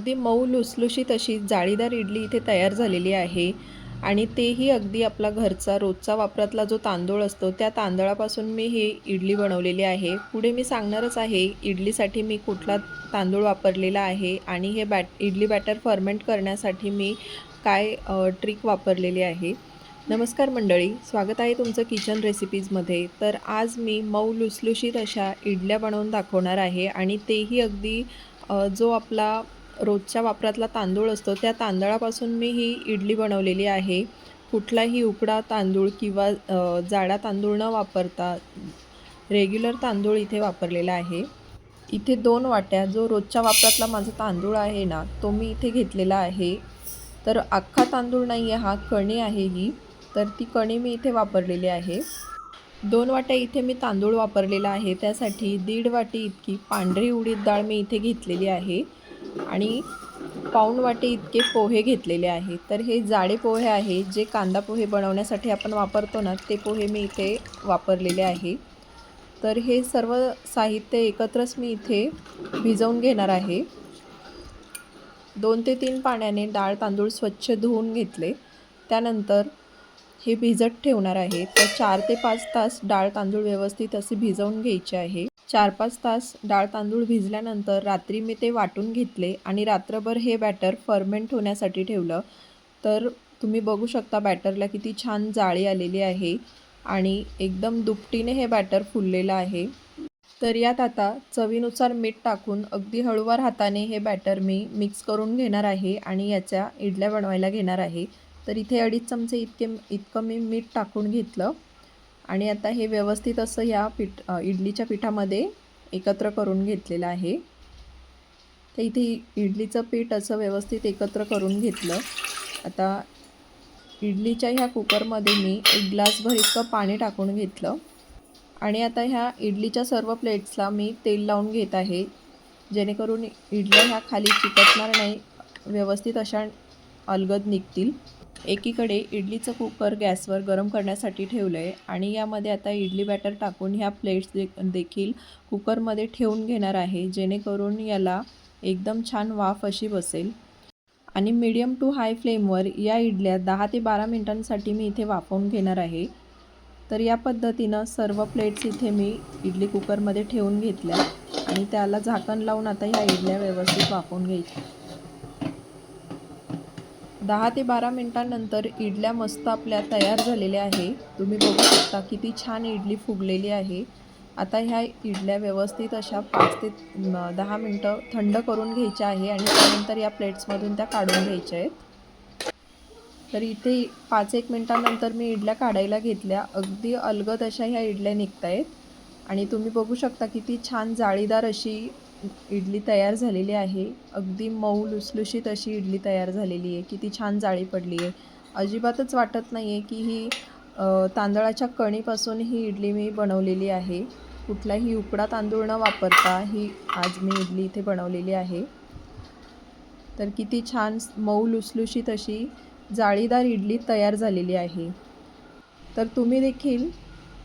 अगदी मऊ लुसलुशीत अशी जाळीदार इडली इथे तयार झालेली आहे. आणि तेही अगदी आपला घरचा रोजचा वापरातला जो तांदूळ असतो त्या तांदळापासून मी ही इडली बनवलेली आहे. पुढे मी सांगणारच आहे इडलीसाठी मी कुठला तांदूळ वापरलेला आहे आणि हे बॅट इडली बॅटर फर्मेंट करण्यासाठी मी काय ट्रिक वापरलेली आहे. नमस्कार मंडळी स्वागत आहे तुमचं किचन रेसिपीजमध्ये. तर आज मी मऊ लुसलुशीत अशा इडल्या बनवून दाखवणार आहे आणि तेही अगदी जो आपला रोजच्या वापरातला तांदूळ असतो त्या तांदळापासून मी ही इडली बनवलेली आहे. कुठलाही उकडा तांदूळ किंवा जाडा तांदूळ न वापरता रेग्युलर तांदूळ इथे वापरलेला आहे. इथे दोन वाट्या जो रोजच्या वापरातला माझा तांदूळ आहे ना तो मी इथे घेतलेला आहे. तर अख्खा तांदूळ नाही आहे हा कणी आहे ही. तर ती कणी मी इथे वापरलेली आहे. दोन वाट्या इथे मी तांदूळ वापरलेला आहे. त्यासाठी दीड वाटी इतकी पांढरी उडीद डाळ मी इथे घेतलेली आहे. आणि पाऊण वाटे इतके पोहे घेतलेले आहे. तर हे जाडे पोहे आहे जे कांदा पोहे बनवण्यासाठी आपण वापरतो ना ते पोहे मी इथे वापरलेले आहे. तर हे सर्व साहित्य एकत्रच मी इथे भिजवून घेणार आहे. दोन ते तीन पाण्याने डाळ तांदूळ स्वच्छ धुवून घेतले. त्यानंतर हे भिजत ठेवणार आहे. तर चार ते पाच तास डाळ तांदूळ व्यवस्थित असे भिजवून घ्यायचे आहे. चार पाच तास डाळ तांदूळ भिजल्यानंतर रात्री मी ते वाटून घेतले आणि रात्रभर हे बॅटर फर्मेंट होण्यासाठी ठेवलं. तर तुम्ही बघू शकता बॅटरला किती छान जाळी आलेली आहे आणि एकदम दुपटीने हे बॅटर फुललेलं आहे. तर यात आता चवीनुसार मीठ टाकून अगदी हळूवार हाताने हे बॅटर मी मिक्स करून घेणार आहे आणि याच्या इडल्या बनवायला घेणार आहे. तर इथे अडीच चमचे इतके इतकं मी मीठ टाकून घेतलं. आणि आता हे व्यवस्थित असं या पीठ इडलीच्या पिठामध्ये एकत्र करून घेतलेलं आहे. तर इथे इडलीचं पीठ असं व्यवस्थित एकत्र करून घेतलं. आता इडलीच्या ह्या कुकरमध्ये मी एक ग्लासभर इतकं पाणी टाकून घेतलं. आणि आता ह्या इडलीच्या सर्व प्लेट्सला मी तेल लावून घेत आहे. जेणेकरून इडल्या ह्या खाली चिकटणार नाही व्यवस्थित अशा अलगद निघतील. एकीकडे इडलीचं कुकर गॅसवर गरम करण्यासाठी ठेवलं आहे आणि यामध्ये आता इडली बॅटर टाकून ह्या प्लेट्स दे देखील कुकरमध्ये ठेवून घेणार आहे जेणेकरून याला एकदम छान वाफ अशी बसेल. आणि मीडियम टू हाय फ्लेमवर या इडल्या दहा ते बारा मिनटांसाठी मी इथे वाफवून घेणार आहे. तर या पद्धतीनं सर्व प्लेट्स इथे मी इडली कुकरमध्ये ठेवून घेतल्या आणि त्याला झाकण लावून आता ह्या इडल्या व्यवस्थित वाफवून घ्यायच्या. दहा ते बारा मिनटांनंतर इडल्या मस्त आपल्या तयार झालेल्या आहे. तुम्ही बघू शकता किती छान इडली फुगलेली आहे. आता ह्या इडल्या व्यवस्थित अशा पाच ते दहा मिनटं थंड करून घ्यायच्या आहे आणि त्यानंतर या प्लेट्समधून त्या काढून घ्यायच्या आहेत. तर इथे पाच एक मिनटानंतर मी इडल्या काढायला घेतल्या. अगदी अलगद अशा ह्या इडल्या निघत आहेत आणि तुम्ही बघू शकता किती छान जाळीदार अशी इडली तयार झालेली आहे. अगदी मऊ लुसलुशीत अशी इडली तयार झालेली आहे. किती छान जाळी पडली आहे. अजिबातच वाटत नाही आहे की ही तांदळाच्या कणीपासून ही इडली मी बनवलेली आहे. कुठलाही उकडा तांदूळ न वापरता ही आज मी इडली इथे बनवलेली आहे. तर किती छान मऊ लुसलुशीत अशी जाळीदार इडली तयार झालेली आहे. तर तुम्ही देखील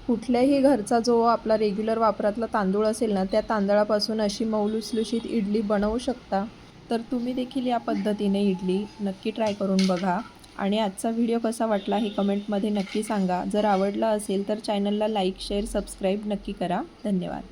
कुठल्याही घरचा जो आपला रेग्युलर वापरातला तांदूळ असेल ना त्या तांदळापासून अशी मौलुसलुशीत इडली बनवू शकता. तर तुम्ही देखील या पद्धतीने इडली नक्की ट्राय करून बघा. आणि आजचा व्हिडिओ कसा वाटला हे कमेंटमध्ये नक्की सांगा. जर आवडला असेल तर चॅनलला लाईक शेअर सबस्क्राईब नक्की करा. धन्यवाद.